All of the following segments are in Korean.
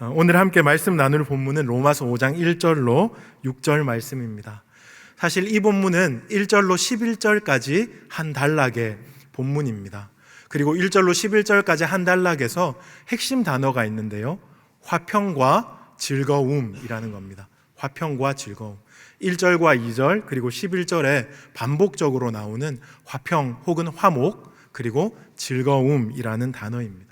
어, 오늘 함께 말씀 나눌 본문은 로마서 5장 1절로 6절 말씀입니다. 사실 이 본문은 1절로 11절까지 한 단락의 본문입니다. 그리고 1절로 11절까지 한 단락에서 핵심 단어가 있는데요. 화평과 즐거움이라는 겁니다. 화평과 즐거움. 1절과 2절 그리고 11절에 반복적으로 나오는 화평 혹은 화목 그리고 즐거움이라는 단어입니다.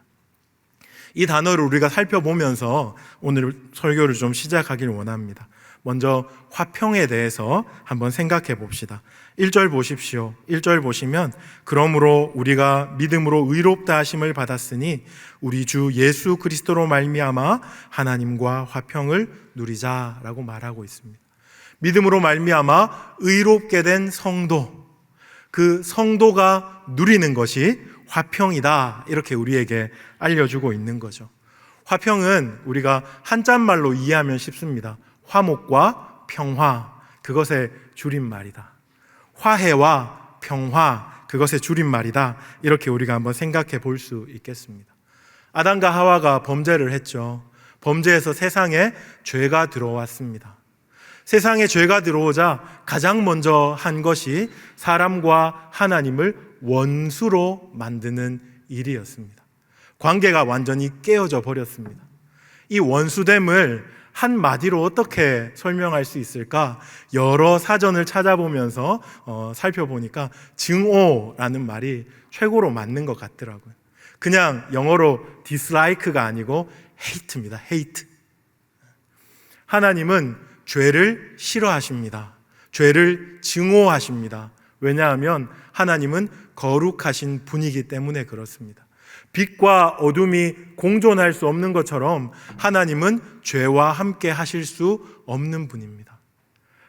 이 단어를 우리가 살펴보면서 오늘 설교를 좀 시작하길 원합니다. 먼저 화평에 대해서 한번 생각해 봅시다. 1절 보십시오. 1절 보시면 그러므로 우리가 믿음으로 의롭다 하심을 받았으니 우리 주 예수 그리스도로 말미암아 하나님과 화평을 누리자라고 말하고 있습니다. 믿음으로 말미암아 의롭게 된 성도 그 성도가 누리는 것이 화평이다. 이렇게 우리에게 알려주고 있는 거죠. 화평은 우리가 한자말로 이해하면 쉽습니다. 화목과 평화, 그것의 줄임말이다. 화해와 평화, 그것의 줄임말이다. 이렇게 우리가 한번 생각해 볼 수 있겠습니다. 아담과 하와가 범죄를 했죠. 범죄에서 세상에 죄가 들어왔습니다. 세상에 죄가 들어오자 가장 먼저 한 것이 사람과 하나님을 원수로 만드는 일이었습니다. 관계가 완전히 깨어져 버렸습니다. 이 원수됨을 한 마디로 어떻게 설명할 수 있을까? 여러 사전을 찾아보면서 어, 살펴보니까 증오라는 말이 최고로 맞는 것 같더라고요. 그냥 영어로 dislike가 아니고 hate입니다. hate. 하나님은 죄를 싫어하십니다. 죄를 증오하십니다. 왜냐하면 하나님은 거룩하신 분이기 때문에 그렇습니다. 빛과 어둠이 공존할 수 없는 것처럼 하나님은 죄와 함께 하실 수 없는 분입니다.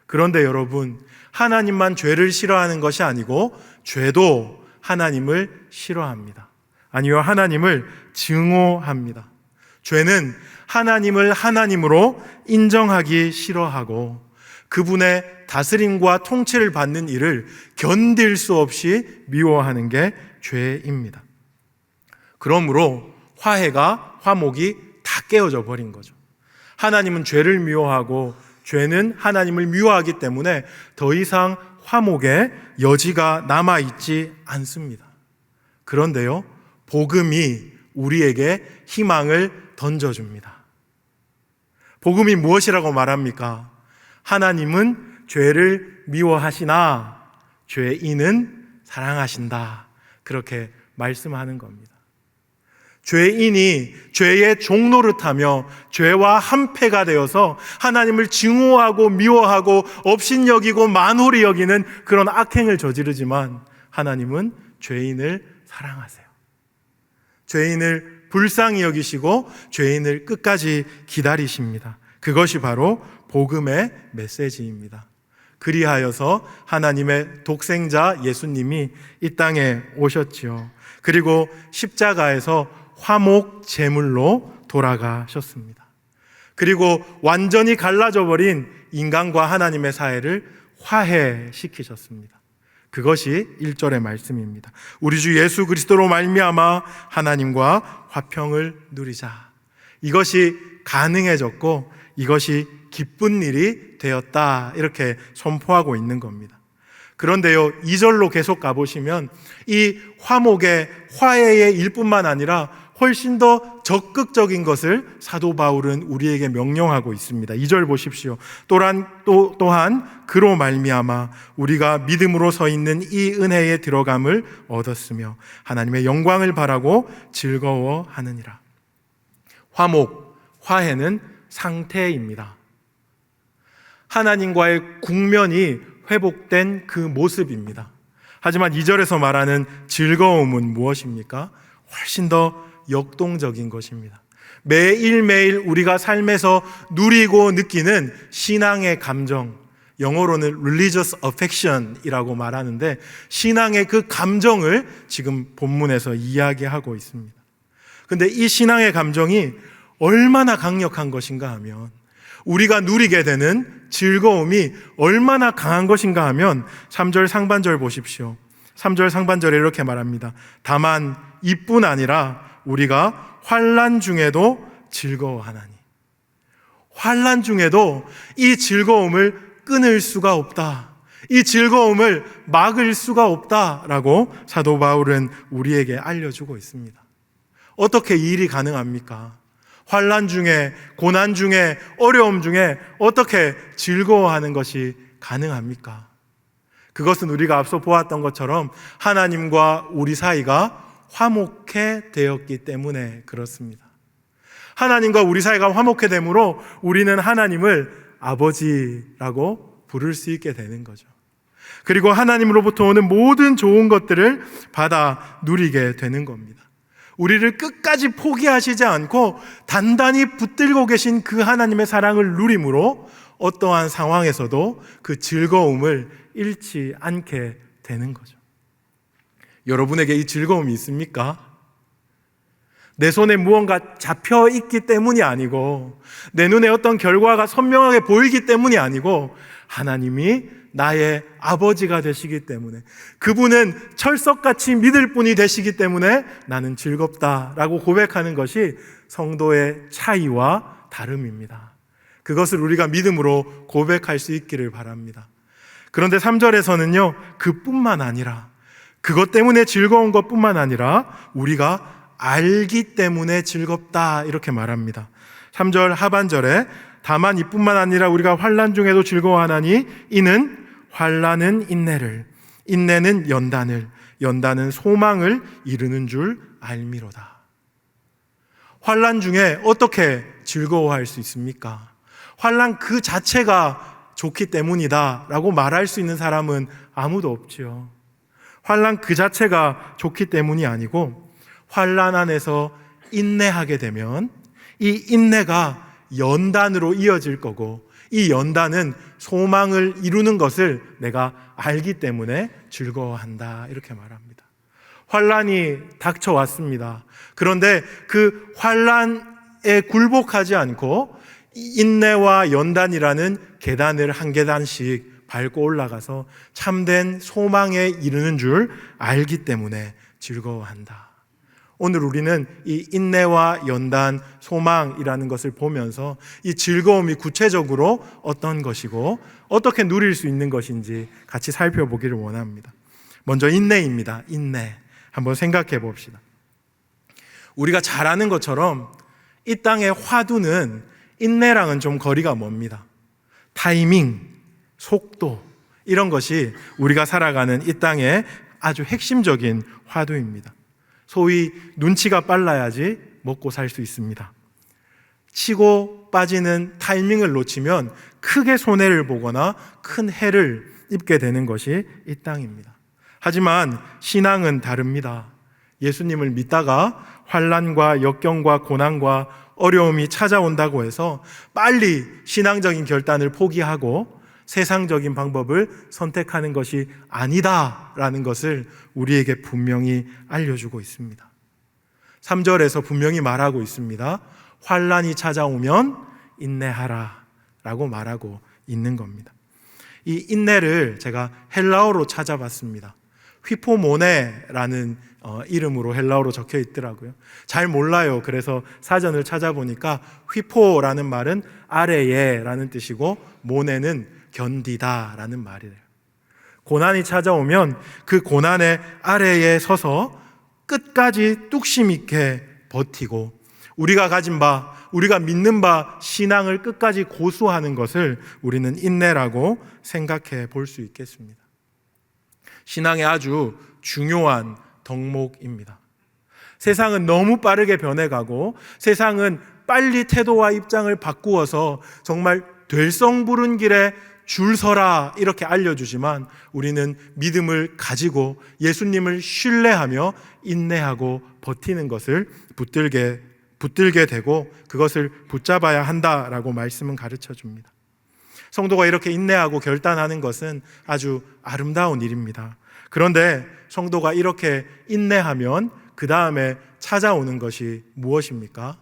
그런데 여러분, 하나님만 죄를 싫어하는 것이 아니고 죄도 하나님을 싫어합니다. 아니요, 하나님을 증오합니다. 죄는 하나님을 하나님으로 인정하기 싫어하고 그분의 다스림과 통치를 받는 일을 견딜 수 없이 미워하는 게 죄입니다. 그러므로 화해가 화목이 다 깨어져 버린 거죠. 하나님은 죄를 미워하고 죄는 하나님을 미워하기 때문에 더 이상 화목의 여지가 남아 있지 않습니다. 그런데요, 복음이 우리에게 희망을 던져줍니다. 복음이 무엇이라고 말합니까? 하나님은 죄를 미워하시나 죄인은 사랑하신다. 그렇게 말씀하는 겁니다. 죄인이 죄의 종노릇하며 죄와 한패가 되어서 하나님을 증오하고 미워하고 업신여기고 만홀히 여기는 그런 악행을 저지르지만 하나님은 죄인을 사랑하세요. 죄인을 불쌍히 여기시고 죄인을 끝까지 기다리십니다. 그것이 바로 복음의 메시지입니다. 그리하여서 하나님의 독생자 예수님이 이 땅에 오셨지요. 그리고 십자가에서 화목 제물로 돌아가셨습니다. 그리고 완전히 갈라져 버린 인간과 하나님의 사이를 화해시키셨습니다. 그것이 1절의 말씀입니다. 우리 주 예수 그리스도로 말미암아 하나님과 화평을 누리자. 이것이 가능해졌고 이것이 기쁜 일이 되었다. 이렇게 선포하고 있는 겁니다. 그런데요, 2절로 계속 가보시면 이 화목의 화해의 일뿐만 아니라 훨씬 더 적극적인 것을 사도 바울은 우리에게 명령하고 있습니다. 2절 보십시오. 또한 또 또한 그로 말미암아 우리가 믿음으로 서 있는 이 은혜에 들어감을 얻었으며 하나님의 영광을 바라고 즐거워하느니라. 화목, 화해는 상태입니다. 하나님과의 국면이 회복된 그 모습입니다. 하지만 2절에서 말하는 즐거움은 무엇입니까? 훨씬 더 역동적인 것입니다. 매일매일 우리가 삶에서 누리고 느끼는 신앙의 감정, 영어로는 religious affection이라고 말하는데 신앙의 그 감정을 지금 본문에서 이야기하고 있습니다. 근데 이 신앙의 감정이 얼마나 강력한 것인가 하면 우리가 누리게 되는 즐거움이 얼마나 강한 것인가 하면 3절 상반절 보십시오. 3절 상반절에 이렇게 말합니다. 다만 이뿐 아니라 우리가 환란 중에도 즐거워하나니. 환란 중에도 이 즐거움을 끊을 수가 없다. 이 즐거움을 막을 수가 없다라고 사도 바울은 우리에게 알려주고 있습니다. 어떻게 이 일이 가능합니까? 환란 중에 고난 중에 어려움 중에 어떻게 즐거워하는 것이 가능합니까? 그것은 우리가 앞서 보았던 것처럼 하나님과 우리 사이가 화목해 되었기 때문에 그렇습니다. 하나님과 우리 사이가 화목해 되므로 우리는 하나님을 아버지라고 부를 수 있게 되는 거죠. 그리고 하나님으로부터 오는 모든 좋은 것들을 받아 누리게 되는 겁니다. 우리를 끝까지 포기하시지 않고 단단히 붙들고 계신 그 하나님의 사랑을 누림으로 어떠한 상황에서도 그 즐거움을 잃지 않게 되는 거죠. 여러분에게 이 즐거움이 있습니까? 내 손에 무언가 잡혀 있기 때문이 아니고, 내 눈에 어떤 결과가 선명하게 보이기 때문이 아니고, 하나님이 나의 아버지가 되시기 때문에, 그분은 철석같이 믿을 분이 되시기 때문에 나는 즐겁다라고 고백하는 것이 성도의 차이와 다름입니다. 그것을 우리가 믿음으로 고백할 수 있기를 바랍니다. 그런데 3절에서는요, 그뿐만 아니라, 그것 때문에 즐거운 것 뿐만 아니라, 우리가 알기 때문에 즐겁다 이렇게 말합니다. 3절 하반절에 다만 이뿐만 아니라 우리가 환란 중에도 즐거워하나니 이는 환란은 인내를 인내는 연단을 연단은 소망을 이루는 줄 알미로다. 환란 중에 어떻게 즐거워할 수 있습니까? 환란 그 자체가 좋기 때문이다라고 말할 수 있는 사람은 아무도 없지요. 환란 그 자체가 좋기 때문이 아니고 환란 안에서 인내하게 되면 이 인내가 연단으로 이어질 거고 이 연단은 소망을 이루는 것을 내가 알기 때문에 즐거워한다 이렇게 말합니다. 환란이 닥쳐왔습니다. 그런데 그 환란에 굴복하지 않고 인내와 연단이라는 계단을 한 계단씩 밟고 올라가서 참된 소망에 이르는 줄 알기 때문에 즐거워한다. 오늘 우리는 이 인내와 연단, 소망이라는 것을 보면서 이 즐거움이 구체적으로 어떤 것이고 어떻게 누릴 수 있는 것인지 같이 살펴보기를 원합니다. 먼저 인내입니다. 인내. 한번 생각해 봅시다. 우리가 잘 아는 것처럼 이 땅의 화두는 인내랑은 좀 거리가 멉니다. 타이밍, 속도, 이런 것이 우리가 살아가는 이 땅의 아주 핵심적인 화두입니다. 소위 눈치가 빨라야지 먹고 살 수 있습니다. 치고 빠지는 타이밍을 놓치면 크게 손해를 보거나 큰 해를 입게 되는 것이 이 땅입니다. 하지만 신앙은 다릅니다. 예수님을 믿다가 환란과 역경과 고난과 어려움이 찾아온다고 해서 빨리 신앙적인 결단을 포기하고 세상적인 방법을 선택하는 것이 아니다라는 것을 우리에게 분명히 알려주고 있습니다. 3절에서 분명히 말하고 있습니다. 환란이 찾아오면 인내하라 라고 말하고 있는 겁니다. 이 인내를 제가 헬라어로 찾아봤습니다. 휘포모네라는 어, 이름으로 헬라어로 적혀 있더라고요. 잘 몰라요. 그래서 사전을 찾아보니까 휘포라는 말은 아래에라는 뜻이고 모네는 견디다라는 말이래요. 고난이 찾아오면 그 고난의 아래에 서서 끝까지 뚝심 있게 버티고 우리가 가진 바, 우리가 믿는 바 신앙을 끝까지 고수하는 것을 우리는 인내라고 생각해 볼 수 있겠습니다. 신앙의 아주 중요한 덕목입니다. 세상은 너무 빠르게 변해가고 세상은 빨리 태도와 입장을 바꾸어서 정말 될성 부른 길에 줄 서라 이렇게 알려주지만 우리는 믿음을 가지고 예수님을 신뢰하며 인내하고 버티는 것을 붙들게 붙들게 되고 그것을 붙잡아야 한다라고 말씀은 가르쳐 줍니다. 성도가 이렇게 인내하고 결단하는 것은 아주 아름다운 일입니다. 그런데 성도가 이렇게 인내하면 그 다음에 찾아오는 것이 무엇입니까?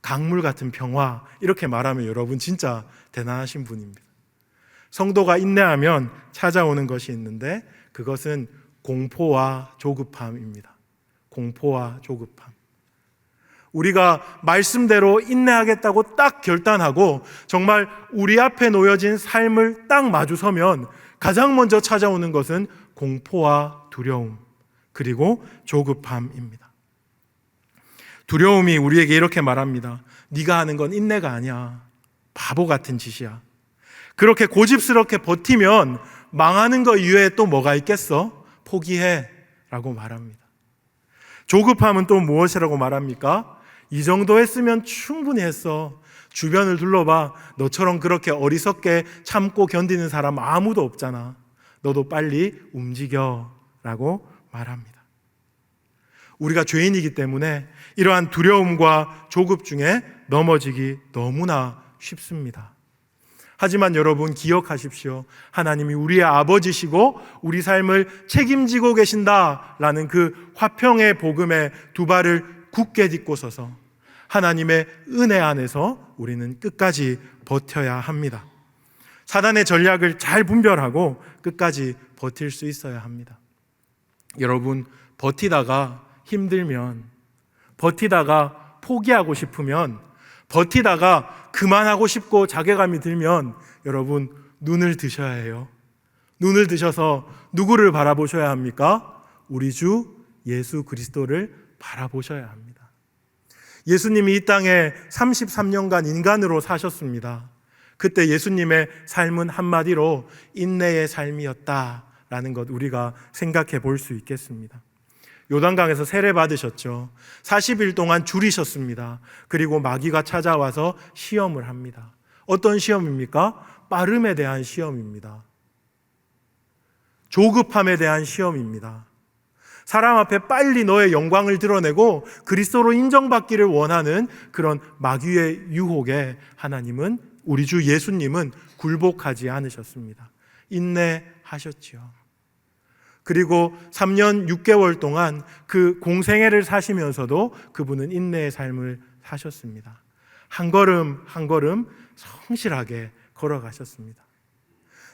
강물 같은 평화. 이렇게 말하면 여러분 진짜 대단하신 분입니다. 성도가 인내하면 찾아오는 것이 있는데 그것은 공포와 조급함입니다. 공포와 조급함. 우리가 말씀대로 인내하겠다고 딱 결단하고 정말 우리 앞에 놓여진 삶을 딱 마주서면 가장 먼저 찾아오는 것은 공포와 두려움 그리고 조급함입니다. 두려움이 우리에게 이렇게 말합니다. 네가 하는 건 인내가 아니야. 바보 같은 짓이야. 그렇게 고집스럽게 버티면 망하는 거 이외에 또 뭐가 있겠어? 포기해. 라고 말합니다. 조급함은 또 무엇이라고 말합니까? 이 정도 했으면 충분히 했어. 주변을 둘러봐. 너처럼 그렇게 어리석게 참고 견디는 사람 아무도 없잖아. 너도 빨리 움직여. 라고 말합니다. 우리가 죄인이기 때문에 이러한 두려움과 조급 중에 넘어지기 너무나 쉽습니다. 하지만 여러분 기억하십시오. 하나님이 우리의 아버지시고 우리 삶을 책임지고 계신다라는 그 화평의 복음에 두 발을 굳게 딛고 서서 하나님의 은혜 안에서 우리는 끝까지 버텨야 합니다. 사단의 전략을 잘 분별하고 끝까지 버틸 수 있어야 합니다. 여러분, 버티다가 힘들면, 버티다가 포기하고 싶으면, 버티다가 그만하고 싶고 자괴감이 들면, 여러분, 눈을 드셔야 해요. 눈을 드셔서 누구를 바라보셔야 합니까? 우리 주 예수 그리스도를 바라보셔야 합니다. 예수님이 이 땅에 33년간 인간으로 사셨습니다. 그때 예수님의 삶은 한마디로 인내의 삶이었다라는 것 우리가 생각해 볼 수 있겠습니다. 요단강에서 세례 받으셨죠. 40일 동안 줄이셨습니다. 그리고 마귀가 찾아와서 시험을 합니다. 어떤 시험입니까? 빠름에 대한 시험입니다. 조급함에 대한 시험입니다. 사람 앞에 빨리 너의 영광을 드러내고 그리스도로 인정받기를 원하는 그런 마귀의 유혹에 하나님은 우리 주 예수님은 굴복하지 않으셨습니다. 인내하셨지요. 그리고 3년 6개월 동안 그 공생애를 사시면서도 그분은 인내의 삶을 사셨습니다. 한 걸음 한 걸음 성실하게 걸어가셨습니다.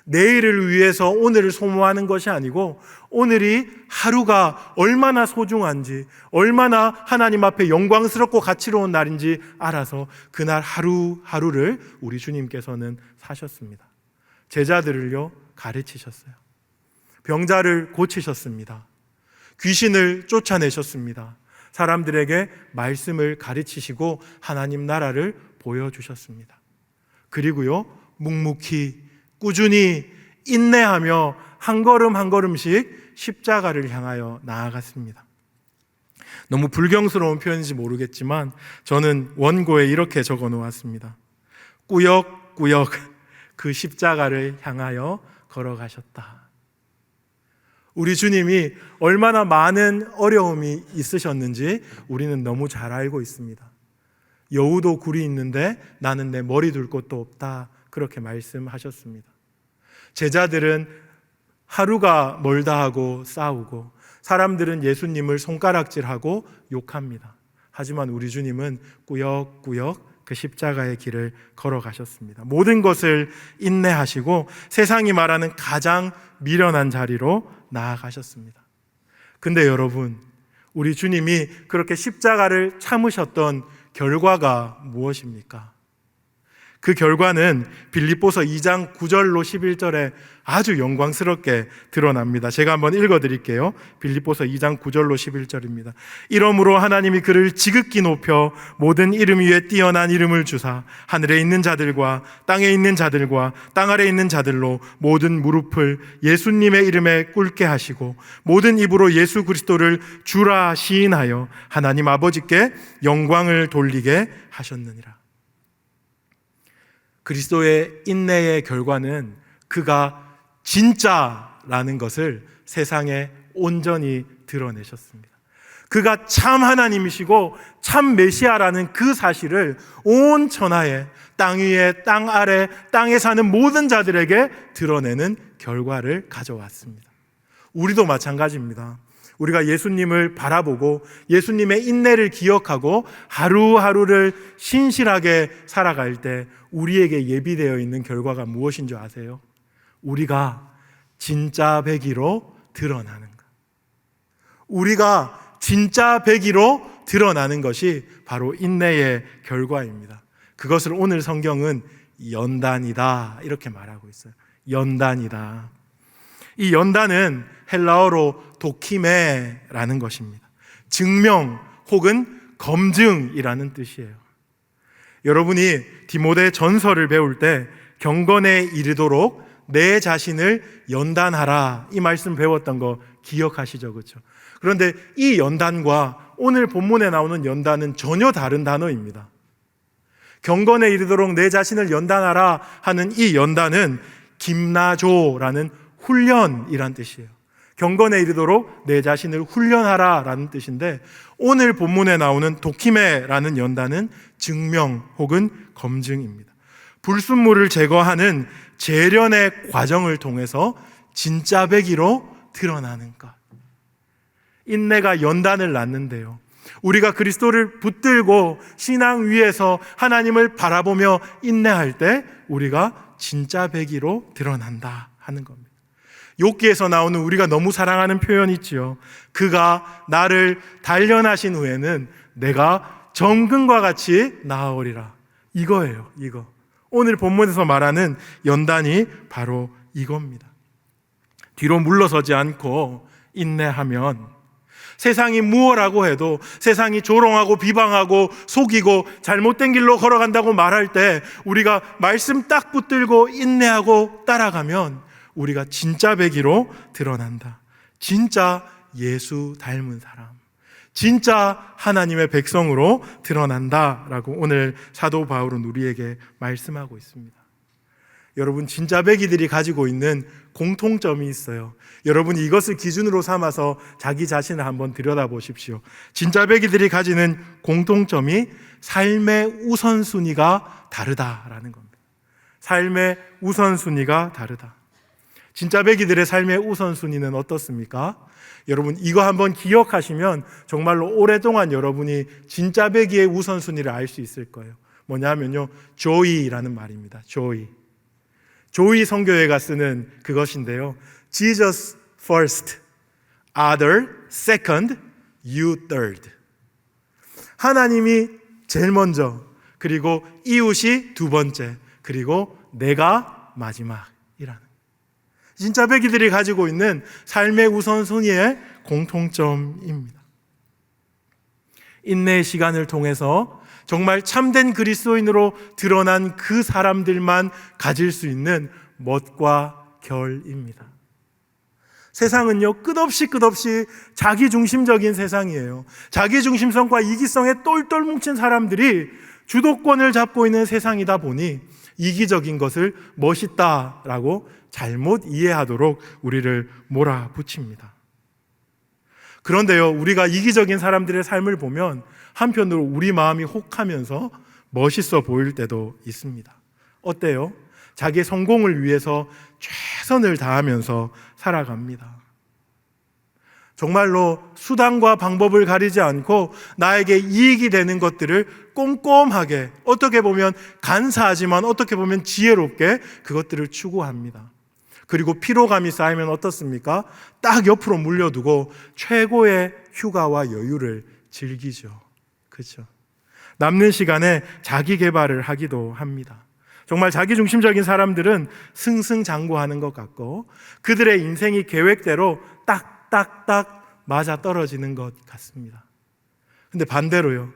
내일을 위해서 오늘을 소모하는 것이 아니고 오늘이 하루가 얼마나 소중한지, 얼마나 하나님 앞에 영광스럽고 가치로운 날인지 알아서 그날 하루하루를 우리 주님께서는 사셨습니다. 제자들을요, 가르치셨어요. 병자를 고치셨습니다. 귀신을 쫓아내셨습니다. 사람들에게 말씀을 가르치시고 하나님 나라를 보여주셨습니다. 그리고요, 묵묵히 꾸준히 인내하며 한 걸음 한 걸음씩 십자가를 향하여 나아갔습니다. 너무 불경스러운 표현인지 모르겠지만 저는 원고에 이렇게 적어 놓았습니다. 꾸역꾸역 그 십자가를 향하여 걸어가셨다. 우리 주님이 얼마나 많은 어려움이 있으셨는지 우리는 너무 잘 알고 있습니다. 여우도 굴이 있는데 나는 내 머리 둘 곳도 없다. 그렇게 말씀하셨습니다. 제자들은 하루가 멀다 하고 싸우고 사람들은 예수님을 손가락질하고 욕합니다. 하지만 우리 주님은 꾸역꾸역 그 십자가의 길을 걸어가셨습니다. 모든 것을 인내하시고 세상이 말하는 가장 미련한 자리로 나아가셨습니다. 근데 여러분, 우리 주님이 그렇게 십자가를 참으셨던 결과가 무엇입니까? 그 결과는 빌립보서 2장 9절로 11절에 아주 영광스럽게 드러납니다. 제가 한번 읽어 드릴게요. 빌립보서 2장 9절로 11절입니다. 이러므로 하나님이 그를 지극히 높여 모든 이름 위에 뛰어난 이름을 주사 하늘에 있는 자들과 땅에 있는 자들과 땅 아래 있는 자들로 모든 무릎을 예수님의 이름에 꿇게 하시고 모든 입으로 예수 그리스도를 주라 시인하여 하나님 아버지께 영광을 돌리게 하셨느니라. 그리스도의 인내의 결과는 그가 진짜라는 것을 세상에 온전히 드러내셨습니다. 그가 참 하나님이시고 참 메시아라는 그 사실을 온 천하에 땅 위에 땅 아래 땅에 사는 모든 자들에게 드러내는 결과를 가져왔습니다. 우리도 마찬가지입니다. 우리가 예수님을 바라보고 예수님의 인내를 기억하고 하루하루를 신실하게 살아갈 때 우리에게 예비되어 있는 결과가 무엇인 줄 아세요? 우리가 진짜 배기로 드러나는 것. 우리가 진짜 배기로 드러나는 것이 바로 인내의 결과입니다. 그것을 오늘 성경은 연단이다 이렇게 말하고 있어요. 연단이다. 이 연단은 헬라어로 도키메라는 것입니다. 증명 혹은 검증이라는 뜻이에요. 여러분이 디모데 전서를 배울 때 경건에 이르도록 내 자신을 연단하라 이 말씀 배웠던 거 기억하시죠? 그렇죠? 그런데 이 연단과 오늘 본문에 나오는 연단은 전혀 다른 단어입니다. 경건에 이르도록 내 자신을 연단하라 하는 이 연단은 김나조라는 훈련이란 뜻이에요. 경건에 이르도록 내 자신을 훈련하라 라는 뜻인데 오늘 본문에 나오는 도키메라는 연단은 증명 혹은 검증입니다. 불순물을 제거하는 재련의 과정을 통해서 진짜 배기로 드러나는 것. 인내가 연단을 낳는데요. 우리가 그리스도를 붙들고 신앙 위에서 하나님을 바라보며 인내할 때 우리가 진짜 배기로 드러난다 하는 겁니다. 욥기에서 나오는 우리가 너무 사랑하는 표현 있지요. 그가 나를 단련하신 후에는 내가 정금과 같이 나아오리라. 이거예요. 이거. 오늘 본문에서 말하는 연단이 바로 이겁니다. 뒤로 물러서지 않고 인내하면 세상이 무엇라고 해도 세상이 조롱하고 비방하고 속이고 잘못된 길로 걸어간다고 말할 때 우리가 말씀 딱 붙들고 인내하고 따라가면 우리가 진짜 배기로 드러난다. 진짜 예수 닮은 사람. 진짜 하나님의 백성으로 드러난다라고 오늘 사도 바울은 우리에게 말씀하고 있습니다. 여러분 진짜 배기들이 가지고 있는 공통점이 있어요. 여러분이 이것을 기준으로 삼아서 자기 자신을 한번 들여다보십시오. 진짜 배기들이 가지는 공통점이 삶의 우선순위가 다르다라는 겁니다. 삶의 우선순위가 다르다. 진짜 배기들의 삶의 우선순위는 어떻습니까? 여러분 이거 한번 기억하시면 정말로 오랫동안 여러분이 진짜 배기의 우선순위를 알 수 있을 거예요. 뭐냐면요. 조이라는 말입니다. 조이. 조이 성교회가 쓰는 그것인데요. Jesus first, other second, you third. 하나님이 제일 먼저, 그리고 이웃이 두 번째, 그리고 내가 마지막이라는. 진짜 배기들이 가지고 있는 삶의 우선순위의 공통점입니다. 인내의 시간을 통해서 정말 참된 그리스도인으로 드러난 그 사람들만 가질 수 있는 멋과 결입니다. 세상은요, 끝없이 끝없이 자기중심적인 세상이에요. 자기중심성과 이기성에 똘똘 뭉친 사람들이 주도권을 잡고 있는 세상이다 보니 이기적인 것을 멋있다라고 잘못 이해하도록 우리를 몰아붙입니다. 그런데요, 우리가 이기적인 사람들의 삶을 보면 한편으로 우리 마음이 혹하면서 멋있어 보일 때도 있습니다. 어때요? 자기 성공을 위해서 최선을 다하면서 살아갑니다. 정말로 수단과 방법을 가리지 않고 나에게 이익이 되는 것들을 꼼꼼하게 어떻게 보면 간사하지만 어떻게 보면 지혜롭게 그것들을 추구합니다. 그리고 피로감이 쌓이면 어떻습니까? 딱 옆으로 물려두고 최고의 휴가와 여유를 즐기죠. 그렇죠? 남는 시간에 자기 개발을 하기도 합니다. 정말 자기 중심적인 사람들은 승승장구하는 것 같고 그들의 인생이 계획대로 딱딱딱 맞아 떨어지는 것 같습니다. 근데 반대로요.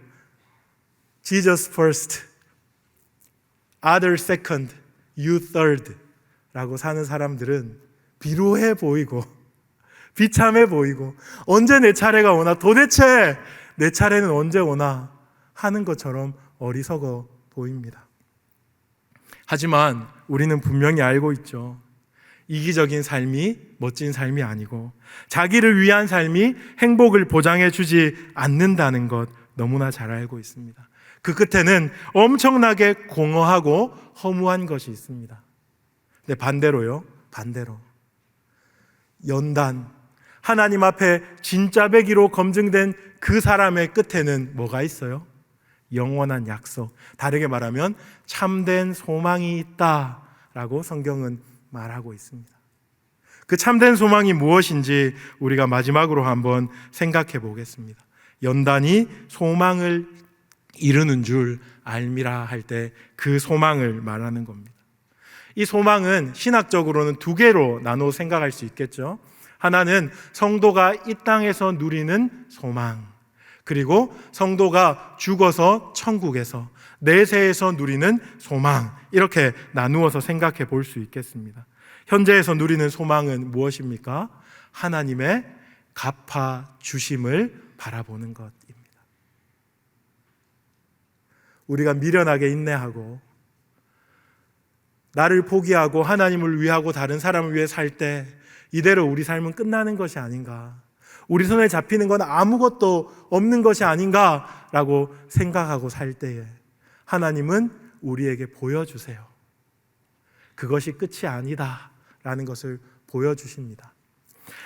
Jesus first, other second, you third 라고 사는 사람들은 비루해 보이고 비참해 보이고 언제 내 차례가 오나 도대체 내 차례는 언제 오나 하는 것처럼 어리석어 보입니다. 하지만 우리는 분명히 알고 있죠. 이기적인 삶이 멋진 삶이 아니고 자기를 위한 삶이 행복을 보장해 주지 않는다는 것 너무나 잘 알고 있습니다. 그 끝에는 엄청나게 공허하고 허무한 것이 있습니다. 근데 반대로요. 반대로. 연단. 하나님 앞에 진짜 배기로 검증된 그 사람의 끝에는 뭐가 있어요? 영원한 약속. 다르게 말하면 참된 소망이 있다 라고 성경은 말하고 있습니다. 그 참된 소망이 무엇인지 우리가 마지막으로 한번 생각해 보겠습니다. 연단이 소망을 이루는 줄 알미라 할 때 그 소망을 말하는 겁니다. 이 소망은 신학적으로는 두 개로 나눠 생각할 수 있겠죠. 하나는 성도가 이 땅에서 누리는 소망. 그리고 성도가 죽어서 천국에서 내세에서 누리는 소망. 이렇게 나누어서 생각해 볼 수 있겠습니다. 현재에서 누리는 소망은 무엇입니까? 하나님의 갚아 주심을 바라보는 것입니다. 우리가 미련하게 인내하고 나를 포기하고 하나님을 위하고 다른 사람을 위해 살 때 이대로 우리 삶은 끝나는 것이 아닌가. 우리 손에 잡히는 건 아무것도 없는 것이 아닌가라고 생각하고 살 때에 하나님은 우리에게 보여주세요. 그것이 끝이 아니다라는 것을 보여주십니다.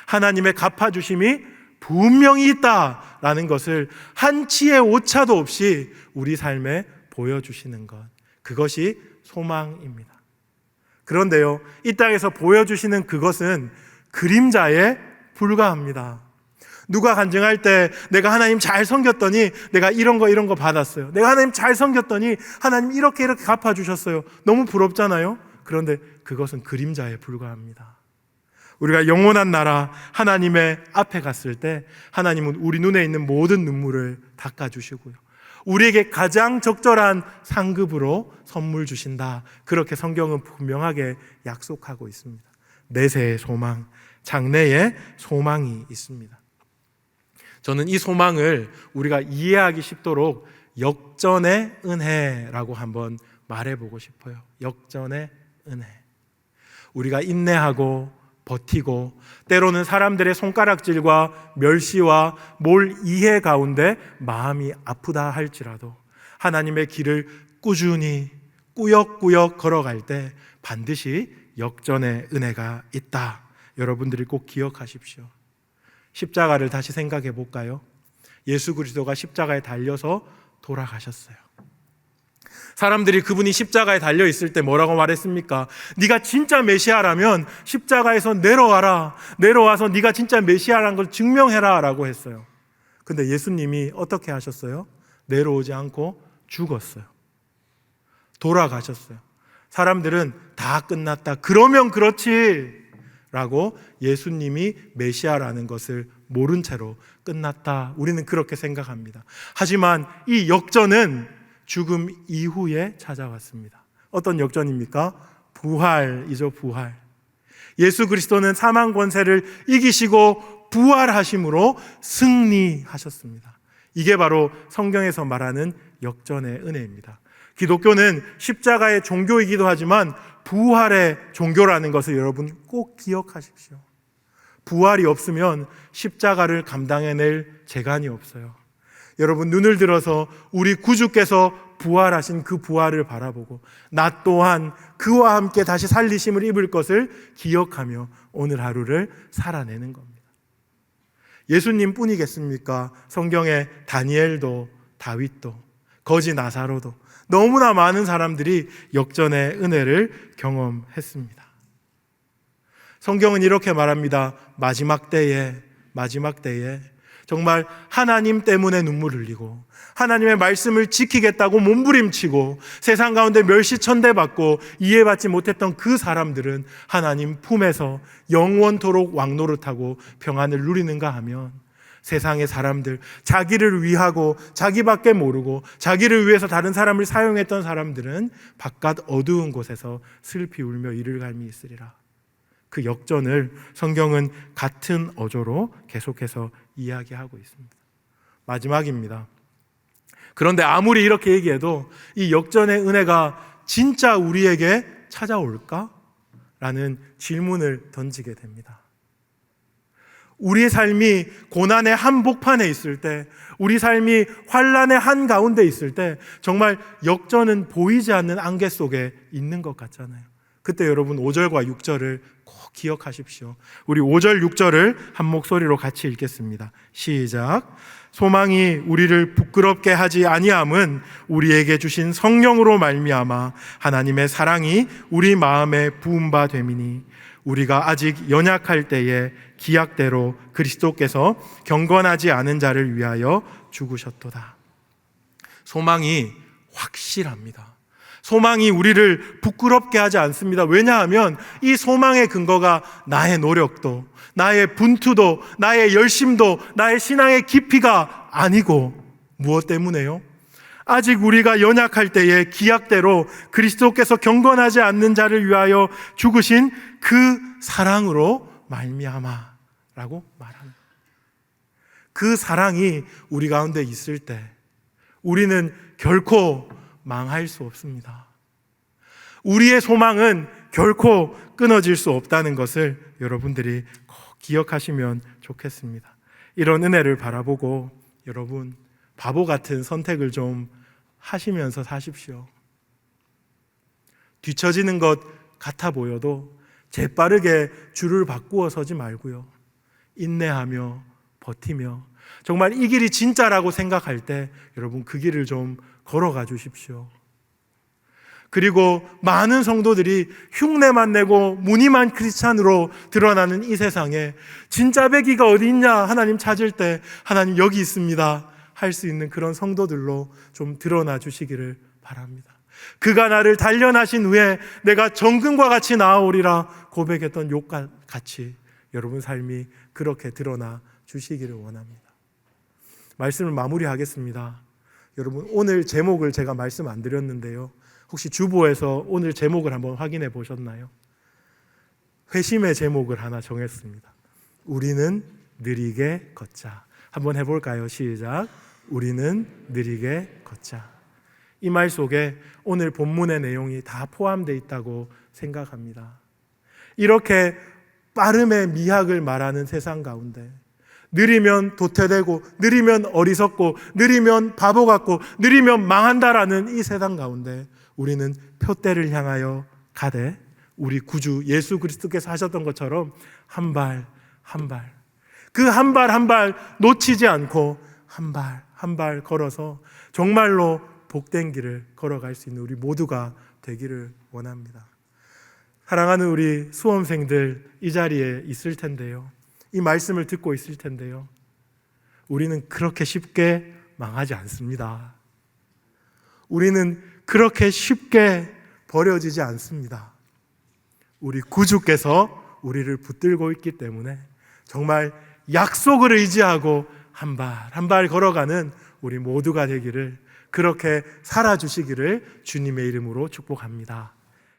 하나님의 갚아주심이 분명히 있다라는 것을 한치의 오차도 없이 우리 삶에 보여주시는 것. 그것이 소망입니다. 그런데요, 이 땅에서 보여주시는 그것은 그림자에 불과합니다. 누가 간증할 때 내가 하나님 잘 섬겼더니 내가 이런 거 이런 거 받았어요. 내가 하나님 잘 섬겼더니 하나님 이렇게 이렇게 갚아주셨어요. 너무 부럽잖아요. 그런데 그것은 그림자에 불과합니다. 우리가 영원한 나라 하나님의 앞에 갔을 때 하나님은 우리 눈에 있는 모든 눈물을 닦아주시고요. 우리에게 가장 적절한 상급으로 선물 주신다. 그렇게 성경은 분명하게 약속하고 있습니다. 내세의 소망, 장래의 소망이 있습니다. 저는 이 소망을 우리가 이해하기 쉽도록 역전의 은혜라고 한번 말해보고 싶어요. 역전의 은혜. 우리가 인내하고 버티고 때로는 사람들의 손가락질과 멸시와 몰 이해 가운데 마음이 아프다 할지라도 하나님의 길을 꾸준히 꾸역꾸역 걸어갈 때 반드시 역전의 은혜가 있다. 여러분들이 꼭 기억하십시오. 십자가를 다시 생각해 볼까요? 예수 그리스도가 십자가에 달려서 돌아가셨어요. 사람들이 그분이 십자가에 달려 있을 때 뭐라고 말했습니까? 네가 진짜 메시아라면 십자가에서 내려와라. 내려와서 네가 진짜 메시아라는 걸 증명해라라고 했어요. 근데 예수님이 어떻게 하셨어요? 내려오지 않고 죽었어요. 돌아가셨어요. 사람들은 다 끝났다. 그러면 그렇지. 라고 예수님이 메시아라는 것을 모른 채로 끝났다. 우리는 그렇게 생각합니다. 하지만 이 역전은 죽음 이후에 찾아왔습니다. 어떤 역전입니까? 부활이죠, 부활. 예수 그리스도는 사망 권세를 이기시고 부활하심으로 승리하셨습니다. 이게 바로 성경에서 말하는 역전의 은혜입니다. 기독교는 십자가의 종교이기도 하지만 부활의 종교라는 것을 여러분 꼭 기억하십시오. 부활이 없으면 십자가를 감당해낼 재간이 없어요. 여러분 눈을 들어서 우리 구주께서 부활하신 그 부활을 바라보고 나 또한 그와 함께 다시 살리심을 입을 것을 기억하며 오늘 하루를 살아내는 겁니다. 예수님 뿐이겠습니까? 성경에 다니엘도 다윗도 거지 나사로도 너무나 많은 사람들이 역전의 은혜를 경험했습니다. 성경은 이렇게 말합니다. 마지막 때에 마지막 때에 정말 하나님 때문에 눈물 흘리고 하나님의 말씀을 지키겠다고 몸부림치고 세상 가운데 멸시천대 받고 이해받지 못했던 그 사람들은 하나님 품에서 영원토록 왕노릇하고 평안을 누리는가 하면 세상의 사람들, 자기를 위하고 자기밖에 모르고 자기를 위해서 다른 사람을 사용했던 사람들은 바깥 어두운 곳에서 슬피 울며 이를 갈미 있으리라. 그 역전을 성경은 같은 어조로 계속해서 이야기하고 있습니다. 마지막입니다. 그런데 아무리 이렇게 얘기해도 이 역전의 은혜가 진짜 우리에게 찾아올까? 라는 질문을 던지게 됩니다. 우리의 삶이 고난의 한복판에 있을 때, 우리 삶이 환란의 한 가운데 있을 때, 정말 역전은 보이지 않는 안개 속에 있는 것 같잖아요. 그때 여러분 5절과 6절을 꼭 기억하십시오. 우리 5절, 6절을 한 목소리로 같이 읽겠습니다. 시작. 소망이 우리를 부끄럽게 하지 아니함은 우리에게 주신 성령으로 말미암아 하나님의 사랑이 우리 마음에 부은 바 됨이니 우리가 아직 연약할 때에 기약대로 그리스도께서 경건하지 않은 자를 위하여 죽으셨도다. 소망이 확실합니다. 소망이 우리를 부끄럽게 하지 않습니다. 왜냐하면 이 소망의 근거가 나의 노력도, 나의 분투도, 나의 열심도, 나의 신앙의 깊이가 아니고 무엇 때문에요? 아직 우리가 연약할 때에 기약대로 그리스도께서 경건하지 않는 자를 위하여 죽으신 그 사랑으로 말미암아라고 말합니다. 그 사랑이 우리 가운데 있을 때 우리는 결코 망할 수 없습니다. 우리의 소망은 결코 끊어질 수 없다는 것을 여러분들이 꼭 기억하시면 좋겠습니다. 이런 은혜를 바라보고 여러분 바보 같은 선택을 좀 하시면서 사십시오. 뒤처지는 것 같아 보여도 재빠르게 줄을 바꾸어 서지 말고요. 인내하며 버티며 정말 이 길이 진짜라고 생각할 때 여러분 그 길을 좀 걸어가 주십시오. 그리고 많은 성도들이 흉내만 내고 무늬만 크리스찬으로 드러나는 이 세상에 진짜 배기가 어디 있냐 하나님 찾을 때 하나님 여기 있습니다 할 수 있는 그런 성도들로 좀 드러나 주시기를 바랍니다. 그가 나를 단련하신 후에 내가 정금과 같이 나아오리라 고백했던 욕과 같이 여러분 삶이 그렇게 드러나 주시기를 원합니다. 말씀을 마무리하겠습니다. 여러분 오늘 제목을 제가 말씀 안 드렸는데요. 혹시 주보에서 오늘 제목을 한번 확인해 보셨나요? 회심의 제목을 하나 정했습니다. 우리는 느리게 걷자. 한번 해볼까요? 시작. 우리는 느리게 걷자. 이 말 속에 오늘 본문의 내용이 다 포함되어 있다고 생각합니다. 이렇게 빠름의 미학을 말하는 세상 가운데 느리면 도태되고 느리면 어리석고 느리면 바보 같고 느리면 망한다라는 이 세상 가운데 우리는 표대를 향하여 가되 우리 구주 예수 그리스도께서 하셨던 것처럼 한 발 한 발 그 한 발 한 발 놓치지 않고 한 발 한 발 걸어서 정말로 복된 길을 걸어갈 수 있는 우리 모두가 되기를 원합니다. 사랑하는 우리 수험생들 이 자리에 있을 텐데요. 이 말씀을 듣고 있을 텐데요. 우리는 그렇게 쉽게 망하지 않습니다. 우리는 그렇게 쉽게 버려지지 않습니다. 우리 구주께서 우리를 붙들고 있기 때문에 정말 약속을 의지하고 한 발 한 발 걸어가는 우리 모두가 되기를 그렇게 살아주시기를 주님의 이름으로 축복합니다.